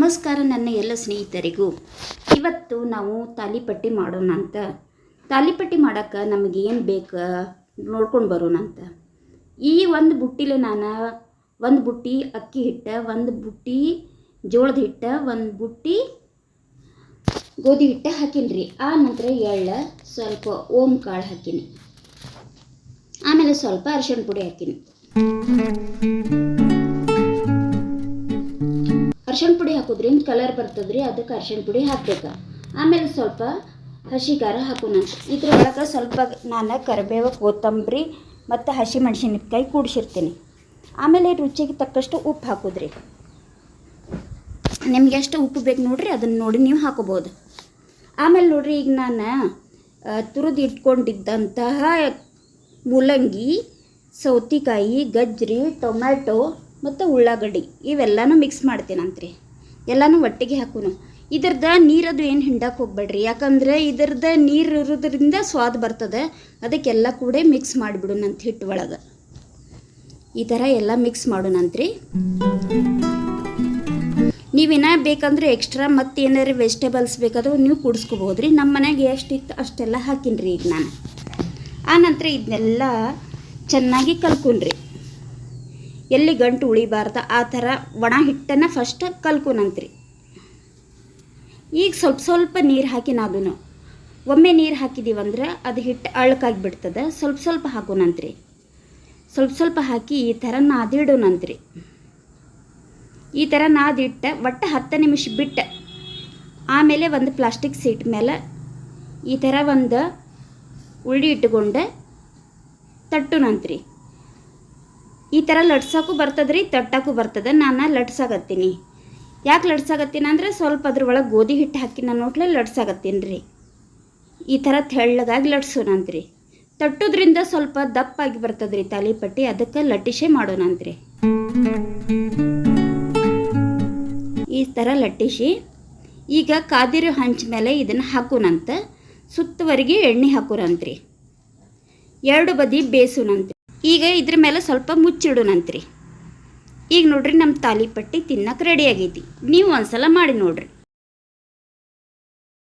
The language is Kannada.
ನಮಸ್ಕಾರ ನನ್ನ ಎಲ್ಲ ಸ್ನೇಹಿತರಿಗೂ. ಇವತ್ತು ನಾವು ತಾಲಿಪಟ್ಟಿ ಮಾಡೋಣ ಅಂತ. ತಾಲಿಪಟ್ಟಿ ಮಾಡೋಕ್ಕೆ ನಮಗೆ ಏನು ಬೇಕು ನೋಡ್ಕೊಂಡು ಬರೋಣ ಅಂತ. ಈ ಒಂದು ಬುಟ್ಟಿಲೆ ನಾನು ಒಂದು ಬುಟ್ಟಿ ಅಕ್ಕಿ ಹಿಟ್ಟು, ಒಂದು ಬುಟ್ಟಿ ಜೋಳದ ಹಿಟ್ಟು, ಒಂದು ಬುಟ್ಟಿ ಗೋಧಿ ಹಿಟ್ಟು ಹಾಕೀನಿ ರೀ ಆ ನಂತರ ಎಳ್ಳು, ಸ್ವಲ್ಪ ಓಮ್ ಕಾಳು ಹಾಕೀನಿ. ಆಮೇಲೆ ಸ್ವಲ್ಪ ಅರಿಶಿಣ ಪುಡಿ ಹಾಕೀನಿ. ಅರ್ಶಿಣ ಪುಡಿ ಹಾಕೋದ್ರಿಂದ ಕಲರ್ ಬರ್ತದ್ರಿ, ಅದಕ್ಕೆ ಅರ್ಶಿಣ ಪುಡಿ ಹಾಕ್ಬೇಕು. ಆಮೇಲೆ ಸ್ವಲ್ಪ ಹಸಿ ಖಾರ ಹಾಕೋಣ. ಇದ್ರೊಳಗೆ ಸ್ವಲ್ಪ ನಾನು ಕರಿಬೇವು, ಕೊತ್ತಂಬರಿ ಮತ್ತು ಹಸಿ ಮೆಣಸಿನಕಾಯಿ ಕೂಡಿಸಿರ್ತೀನಿ. ಆಮೇಲೆ ರುಚಿಗೆ ತಕ್ಕಷ್ಟು ಉಪ್ಪು ಹಾಕೋದ್ರಿ. ನಿಮ್ಗೆ ಎಷ್ಟು ಉಪ್ಪು ಬೇಕು ನೋಡ್ರಿ, ಅದನ್ನು ನೋಡಿ ನೀವು ಹಾಕೋಬೋದು ಆಮೇಲೆ ನೋಡ್ರಿ, ಈಗ ನಾನು ತುರಿದು ಇಟ್ಕೊಂಡಿದ್ದಂತಹ ಮೂಲಂಗಿ, ಸೌತಿಕಾಯಿ ಗಜ್ಜರಿ ಟೊಮ್ಯಾಟೊ ಮತ್ತು ಉಳ್ಳಾಗಡ್ಡಿ, ಇವೆಲ್ಲನೂ ಮಿಕ್ಸ್ ಮಾಡ್ತೀನಂತ್ರಿ. ಎಲ್ಲನೂ ಒಟ್ಟಿಗೆ ಹಾಕೋನು. ಇದ್ರದ್ದು ನೀರದು ಏನು ಹಿಂಡಕ್ಕೆ ಹೋಗ್ಬೇಡ್ರಿ. ಯಾಕಂದರೆ ಇದ್ರದ್ದು ನೀರು ಇರೋದ್ರಿಂದ ಸ್ವಾದ ಬರ್ತದೆ. ಅದಕ್ಕೆಲ್ಲ ಕೂಡ ಮಿಕ್ಸ್ ಮಾಡಿಬಿಡೋಣಂತ ಹಿಟ್ಟು ಒಳಗೆ. ಈ ಥರ ಎಲ್ಲ ಮಿಕ್ಸ್ ಮಾಡೋಣಂತ್ರಿ ನೀವಿನ ಬೇಕಂದ್ರೆ ಎಕ್ಸ್ಟ್ರಾ ಮತ್ತೆ ವೆಜಿಟೇಬಲ್ಸ್ ಬೇಕಾದ್ರೂ ನೀವು ಕೂಡಿಸ್ಕೋಬೋದು ರೀ ನಮ್ಮ ಮನೆಗೆ ಎಷ್ಟಿತ್ತು ಅಷ್ಟೆಲ್ಲ ಹಾಕಿನ್ರಿ ಈಗ ನಾನು. ಆನಂತರ ನಂತರ ಇದನ್ನೆಲ್ಲ ಚೆನ್ನಾಗಿ ಕಲ್ಕೊಂಡ್ರಿ ಎಲ್ಲಿ ಗಂಟು ಉಳಿಬಾರ್ದು, ಆ ಥರ ಒಣ ಹಿಟ್ಟನ್ನು ಫಸ್ಟ್ ಕಲ್ಕೊನಂತ್ರಿ. ಈಗ ಸ್ವಲ್ಪ ಸ್ವಲ್ಪ ನೀರು ಹಾಕಿ ನಾದೂ ಒಮ್ಮೆ ನೀರು ಹಾಕಿದ್ದೀವಂದ್ರೆ ಅದು ಹಿಟ್ಟು ಅಳ್ಕಾಗಿ ಬಿಡ್ತದೆ ಸ್ವಲ್ಪ ಸ್ವಲ್ಪ ಹಾಕೋಣಂತ್ರಿ ಸ್ವಲ್ಪ ಸ್ವಲ್ಪ ಹಾಕಿ ಈ ಥರ ನಾದಿಡೋಣಂತ್ರಿ ಈ ಥರ ನಾದಿಟ್ಟ ಒಟ್ಟು ಹತ್ತು ನಿಮಿಷ ಬಿಟ್ಟು, ಆಮೇಲೆ ಒಂದು ಪ್ಲಾಸ್ಟಿಕ್ ಸೀಟ್ ಮೇಲೆ ಈ ಥರ ಒಂದು ಉಳ್ಳಿ ಇಟ್ಕೊಂಡು ತಟ್ಟುನಂತ್ರಿ. ಈ ಥರ ಲಟ್ಸೋಕ್ಕೂ ಬರ್ತದ್ರಿ ರೀ ತಟ್ಟಕ್ಕೂ ಬರ್ತದೆ, ನಾನು ಲಟ್ಸಾಗತ್ತೀನಿ ಯಾಕೆ ಲಟ್ಸಾಗತ್ತೀನಿ ಅಂದರೆ ಸ್ವಲ್ಪ ಅದ್ರೊಳಗೆ ಗೋಧಿ ಹಿಟ್ಟು ಹಾಕಿ ನಾನು ನೋಟ್ಲೆ ಲಟ್ಸಾಗತ್ತೀನಿ ರೀ ಈ ಥರ ತೆಳ್ಳಗಾಗಿ ಲಟ್ಸೋಣಂತ್ರಿ ತಟ್ಟೋದ್ರಿಂದ ಸ್ವಲ್ಪ ದಪ್ಪಾಗಿ ಬರ್ತದ್ರಿ ರೀ ತಾಲಿಪಟ್ಟಿ, ಅದಕ್ಕೆ ಲಟ್ಟಿಸೇ ಮಾಡೋಣಂತ್ರಿ. ಈ ಥರ ಲಟ್ಟಿಸಿ ಈಗ ಕಾದಿರು ಹಂಚ ಮೇಲೆ ಇದನ್ನು ಹಾಕೋಣಂತ ಸುತ್ತುವರೆಗೆ ಎಣ್ಣೆ ಹಾಕೋರಂತ್ರಿ ಎರಡು ಬದಿ ಬೇಸೋಣಂತ್ರಿ ಈಗ ಇದ್ರ ಮೇಲೆ ಸ್ವಲ್ಪ ಮುಚ್ಚಿಡೋಣಂತ್ರಿ ಈಗ ನೋಡ್ರಿ ನಮ್ಮ ತಾಲಿಪಟ್ಟಿ ತಿನ್ನಕ್ಕೆ ರೆಡಿ ಆಗೈತಿ. ನೀವು ಒಂದ್ಸಲ ಮಾಡಿ ನೋಡ್ರಿ.